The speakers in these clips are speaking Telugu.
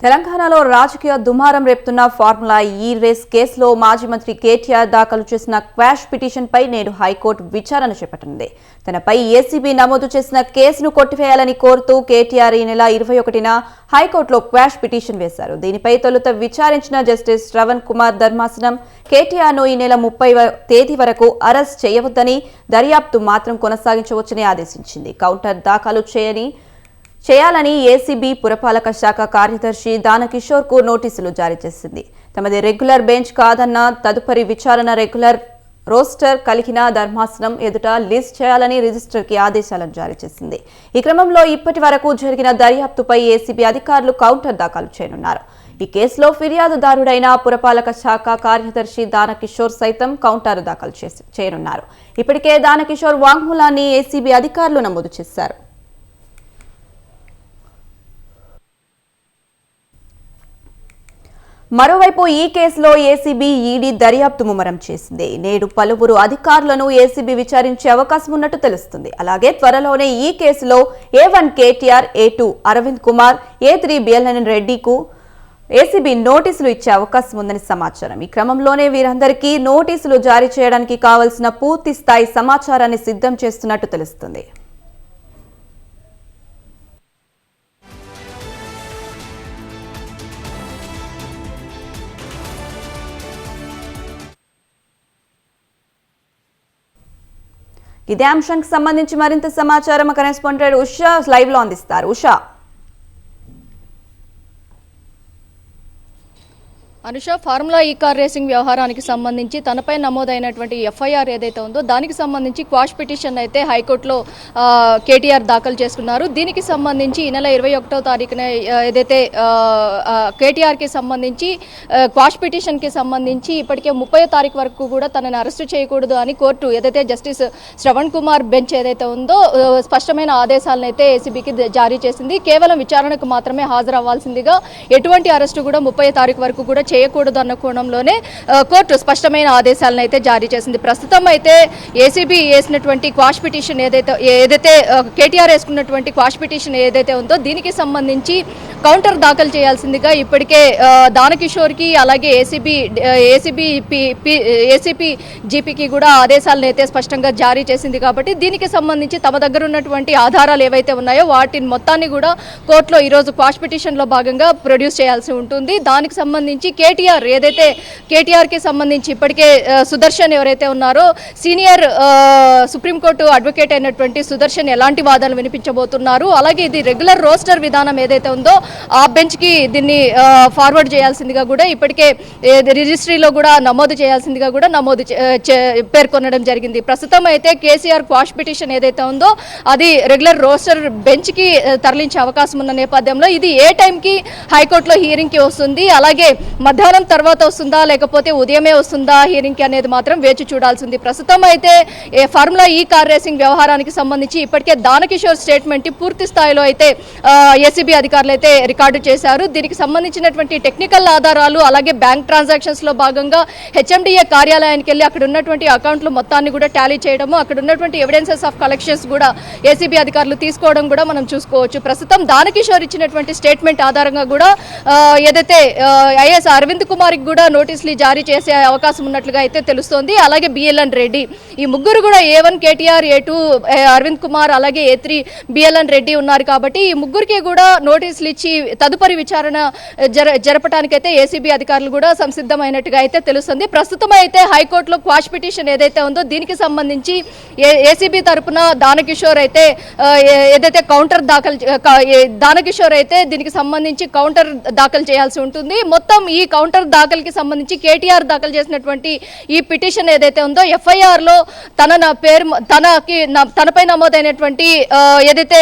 తెలంగాణలో రాజకీయ దుమారం రేపుతున్న ఫార్ములా ఈ రేస్ కేసులో మాజీ మంత్రి కేటీఆర్ దాఖలు చేసిన క్వాష్ పిటిషన్పై నేడు హైకోర్టు విచారణ చేపట్టనుంది తనపై ఏసీబీ నమోదు చేసిన కేసును కొట్టివేయాలని కోరుతూ కేటీఆర్ ఈ నెల ఇరవై ఒకటిన హైకోర్టులో క్వాష్ పిటిషన్ వేశారు. దీనిపై తొలుత విచారించిన జస్టిస్ శ్రవణ్ కుమార్ ధర్మాసనం కేటీఆర్ను ఈ నెల ముప్పై తేదీ వరకు అరెస్ట్ చేయవద్దని దర్యాప్తు మాత్రం కొనసాగించవచ్చని ఆదేశించింది. కౌంటర్ దాఖలు చేయని చేయాలని ఏసీబీ పురపాలక శాఖ కార్యదర్శి దానకిషోర్కు నోటీసులు జారీ చేసింది. తమది రెగ్యులర్ బెంచ్ కాదన్న తదుపరి విచారణ రెగ్యులర్ రోస్టర్ కలిగిన ధర్మాసనం ఎదుట లిస్ట్ చేయాలని రిజిస్టర్కి ఆదేశాలను జారీ చేసింది. ఈ క్రమంలో ఇప్పటి వరకు జరిగిన దర్యాప్తుపై ఏసీబీ అధికారులు కౌంటర్ దాఖలు చేయనున్నారు. ఈ కేసులో ఫిర్యాదుదారుడైన పురపాలక శాఖ కార్యదర్శి దానకిషోర్ సైతం కౌంటర్ దాఖలు చేసి చేయనున్నారు. ఇప్పటికే దానకిషోర్ వాంగ్మూలాన్ని ఏసీబీ అధికారులు నమోదు చేశారు. మరోవైపు ఈ కేసులో ఏసీబీ ఈడీ దర్యాప్తు ముమ్మరం చేసింది. నేడు పలువురు అధికారులను ఏసీబీ విచారించే అవకాశం ఉన్నట్టు తెలుస్తుంది. అలాగే త్వరలోనే ఈ కేసులో A one KTR A two Arvind Kumar A three BLN రెడ్డికు ACB నోటీసులు ఇచ్చే అవకాశం ఉందని సమాచారం. ఈ క్రమంలోనే వీరందరికీ నోటీసులు జారీ చేయడానికి కావలసిన పూర్తి స్థాయి సమాచారాన్ని సిద్ధం చేస్తున్నట్టు తెలుస్తుంది. ఇదే అంశానికి సంబంధించి మరింత సమాచారం కరెస్పాండెంట్ ఉషా లైవ్లో అందిస్తారు. Usha. Anusha formula E car racing వ్యవహారానికి సంబంధించి తనపై నమోదైనటువంటి ఎఫ్ఐఆర్ ఏదైతే ఉందో దానికి సంబంధించి క్వాష్ పిటిషన్ అయితే హైకోర్టులో కేటీఆర్ దాఖలు చేసుకున్నారు. దీనికి సంబంధించి ఈ నెల ఇరవై ఒకటో తారీఖున ఏదైతే కేటీఆర్కి సంబంధించి క్వాష్ పిటిషన్కి సంబంధించి ఇప్పటికే ముప్పై తారీఖు వరకు కూడా తనని అరెస్టు చేయకూడదు అని కోర్టు ఏదైతే జస్టిస్ శ్రవణ్ కుమార్ బెంచ్ ఏదైతే ఉందో స్పష్టమైన ఆదేశాలను అయితే ఏసీబీకి జారీ చేసింది. కేవలం విచారణకు మాత్రమే హాజరవ్వాల్సిందిగా ఎటువంటి అరెస్టు కూడా ముప్పై తారీఖు వరకు కూడా చేయకూడదు అన్న కోణంలోనే కోర్టు స్పష్టమైన ఆదేశాలను అయితే జారీ చేసింది. ప్రస్తుతం అయితే ఏసీబీ వేసినటువంటి క్వాష్ పిటిషన్ ఏదైతే ఏదైతే కేటీఆర్ వేసుకున్నటువంటి క్వాష్ పిటిషన్ ఏదైతే ఉందో దీనికి సంబంధించి కౌంటర్ దాఖలు చేయాల్సిందిగా ఇప్పటికే దానకిషోర్కి అలాగే ఏసీబీ ఏసీబీ ఏసీపీ జీపీకి కూడా ఆదేశాలను అయితే స్పష్టంగా జారీ చేసింది కాబట్టి దీనికి సంబంధించి తమ దగ్గర ఉన్నటువంటి ఆధారాలు ఏవైతే ఉన్నాయో వాటిని మొత్తాన్ని కూడా కోర్టులో ఈరోజు క్వాష్ పిటిషన్లో భాగంగా ప్రొడ్యూస్ చేయాల్సి ఉంటుంది. దానికి సంబంధించి కేటీఆర్ ఏదైతే కేటీఆర్కి సంబంధించి ఇప్పటికే సుదర్శన్ ఎవరైతే ఉన్నారో సీనియర్ సుప్రీంకోర్టు అడ్వకేట్ అయినటువంటి సుదర్శన్ ఎలాంటి వాదనలు వినిపించబోతున్నారు? అలాగే ఇది రెగ్యులర్ రోస్టర్ విధానం ఏదైతే ఉందో ఆ బెంచ్కి దీన్ని ఫార్వర్డ్ చేయాల్సిందిగా కూడా ఇప్పటికే రిజిస్ట్రీలో కూడా నమోదు చేయాల్సిందిగా కూడా నమోదు చే- పేర్కొనడం జరిగింది. ప్రస్తుతం అయితే కేసీఆర్ క్వాష్ పిటిషన్ ఏదైతే ఉందో అది రెగ్యులర్ రోస్టర్ బెంచ్కి తరలించే అవకాశం ఉన్న నేపథ్యంలో ఇది ఏ టైంకి హైకోర్టులో హీరింగ్కి వస్తుంది? అలాగే మధ్యాహ్నం తర్వాత వస్తుందా లేకపోతే ఉదయమే వస్తుందా? హీరింగ్కి అనేది మాత్రం వేచి చూడాల్సింది. ప్రస్తుతం అయితే ఫార్ములా ఈ కార్ రేసింగ్ వ్యవహారానికి సంబంధించి ఇప్పటికే దానకిషోర్ స్టేట్మెంట్ పూర్తి స్థాయిలో అయితే ఏసీబీ అధికారులు అయితే రికార్డు చేశారు. దీనికి సంబంధించినటువంటి టెక్నికల్ ఆధారాలు అలాగే బ్యాంక్ ట్రాన్సాక్షన్స్లో భాగంగా హెచ్ఎండిఏ కార్యాలయానికి వెళ్ళి అక్కడ ఉన్నటువంటి అకౌంట్లు మొత్తాన్ని కూడా టాలీ చేయడము అక్కడ ఉన్నటువంటి ఎవిడెన్సెస్ ఆఫ్ కలెక్షన్స్ కూడా ఏసీబీ అధికారులు తీసుకోవడం కూడా మనం చూసుకోవచ్చు. ప్రస్తుతం దానకిషోర్ ఇచ్చినటువంటి స్టేట్మెంట్ ఆధారంగా కూడా ఏదైతే ఐఎస్ అరవింద్ కుమార్కి కూడా నోటీసులు జారీ చేసే అవకాశం ఉన్నట్లుగా అయితే తెలుస్తోంది. అలాగే బిఎల్ఎన్ రెడ్డి ఈ ముగ్గురు కూడా A one KTR A two Arvind Kumar అలాగే ఏ త్రీ బిఎల్ఎన్ రెడ్డి ఉన్నారు కాబట్టి ఈ ముగ్గురికి కూడా నోటీసులు ఇచ్చి తదుపరి విచారణ జర జరపడానికైతే ఏసీబీ అధికారులు కూడా సంసిద్ధమైనట్టుగా అయితే తెలుస్తుంది. ప్రస్తుతం అయితే హైకోర్టులో క్వాష్ పిటిషన్ ఏదైతే ఉందో దీనికి సంబంధించి ఏసీబీ తరఫున దానకిషోర్ అయితే ఏదైతే కౌంటర్ దాఖలు దానకిషోర్ అయితే దీనికి సంబంధించి కౌంటర్ దాఖలు చేయాల్సి ఉంటుంది. మొత్తం ఈ కౌంటర్ దాఖలుకి సంబంధించి కేటీఆర్ దాఖలు చేసినటువంటి ఈ పిటిషన్ ఏదైతే ఉందో ఎఫ్ఐఆర్లో తన నా పేరు తనకి తనపై నమోదైనటువంటి ఏదైతే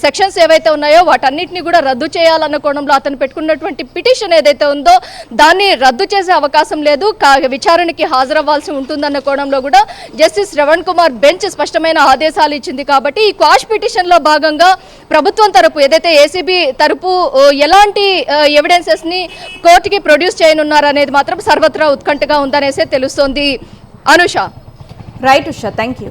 సెక్షన్స్ ఏవైతే ఉన్నాయో వాటన్నిటిని కూడా రద్దు చేయాలన్న కోణంలో అతను పెట్టుకున్నటువంటి పిటిషన్ ఏదైతే ఉందో దాన్ని రద్దు చేసే అవకాశం లేదు. విచారణకి హాజరవ్వాల్సి ఉంటుందన్న కోణంలో కూడా జస్టిస్ శ్రవణ్ కుమార్ బెంచ్ స్పష్టమైన ఆదేశాలు ఇచ్చింది కాబట్టి ఈ క్వాష్ పిటిషన్లో భాగంగా ప్రభుత్వం తరపు ఏదైతే ఏసీబీ తరపు ఎలాంటి ఎవిడెన్సెస్ని కోర్టుకి ప్రొడ్యూస్ చేయనున్నారు అనేది మాత్రం సర్వత్రా ఉత్కంఠగా ఉందనేసే తెలుస్తోంది. Anusha. Right Usha thank you